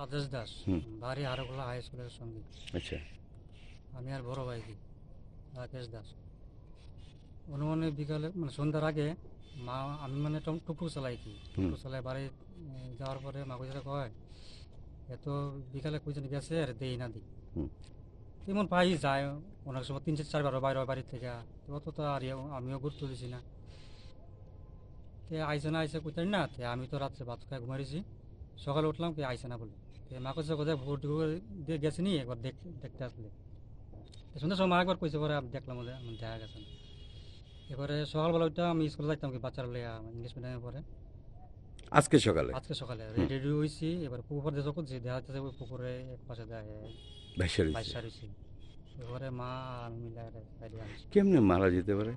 রাজেশ দাস। বাড়ি হারগুলা হাই স্কুলের সঙ্গে। আচ্ছা। আমি আর বড় ভাই রাকেশ দাস। অনুমানে বিকালে মানে সন্ধ্যার আগে মা আমি মানে টম- টুকটুক চালাই কি টুকটুক চালাই বাড়ি যাওয়ার পরে মা কইছে কয় এত বিকালে কইছেন গেছে আর দেই না দিই তেমন পাই যায় অনেক সময় তিন চার চারবার বাইরে বাড়ির থেকে। তো অত তো আর ইয়ে- আমিও গুরুত্ব দিছি না। তে আইসে না আইসে কইতেন না তে আমি তো রাত্রে ভাত খাই ঘুমাইছি সকালে উঠলাম কি আইসে না বলে। তে মা কইছে কোথায় ভোট দিয়ে গেছে নি? একবার দেখ দেখতে আসলে। তো সন্ধ্যার সময় একবার কইছে পরে দেখলাম ওদের আমার দেখা গেছে না। এবারে সকালবেলা ওইটা আমি স্কুলে যাইতাম কি বাচ্চারা লইয়া ইংলিশ মিডিয়ামে পড়ে আজকে সকালে? আজকে সকালে রেডি হয়েছি এবার পুকুর দিয়ে যখন দেখা যাচ্ছে ওই পুকুরে এক পাশে দেখে ভাইসার বাইশা এবারে মা আমি মিলে কেমনে মারা যেতে পারে?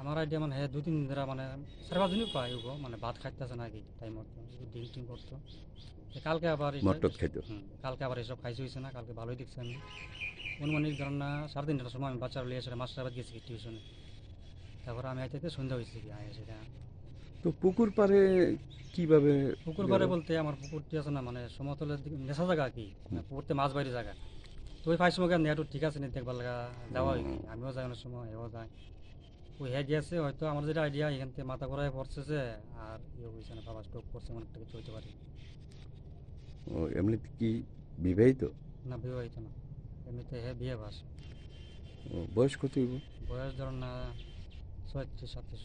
আমার আইডিয়া মানে হ্যাঁ দুই তিন দিন ধরে মানে চার পাঁচ দিনই পাই ওগো মানে ভাত খাইতেছে নাকি টাইম মতো টিম করতো। কালকে আবার খাইতো। কালকে আবার এসব খাইছে হয়েছে না কালকে ভালোই দেখছি আমি। অনুমানিক ধরেন না সাড়ে তিনটার সময় আমি বাচ্চারা লিয়ে এসে মাস্টার বাদ গেছি টিউশনে তারপর আমি আইতে সন্ধ্যা হয়েছে কি আয় সেটা। তো পুকুর পাড়ে কীভাবে পুকুর পাড়ে বলতে আমার পুকুরটি আছে না মানে সমতলের দিকে নেশা জায়গা কি মানে পুকুরতে মাছ বাইরে জায়গা। তো ওই ফাইস সময় নেটও ঠিক আছে নি দেখবার লাগা যাওয়া হয় আমিও যাই অনেক সময় এও যায় হ্যাঁ গিয়েছে হয়তো আমার যেটা আইডিয়া এখান থেকে মাথা ঘোরায় পড়ছে আর ইয়ে হয়েছে না বাবা স্ট্রোক করছে অনেকটা কিছু হইতে পারে। ও এমনিতে কি বিবাহিত? না বিবাহিত না। এমনিতে হ্যাঁ বিয়ে বাস। ও বয়স কত বয়স ধরুন না ছয়ত্রিশ সাতত্রিশ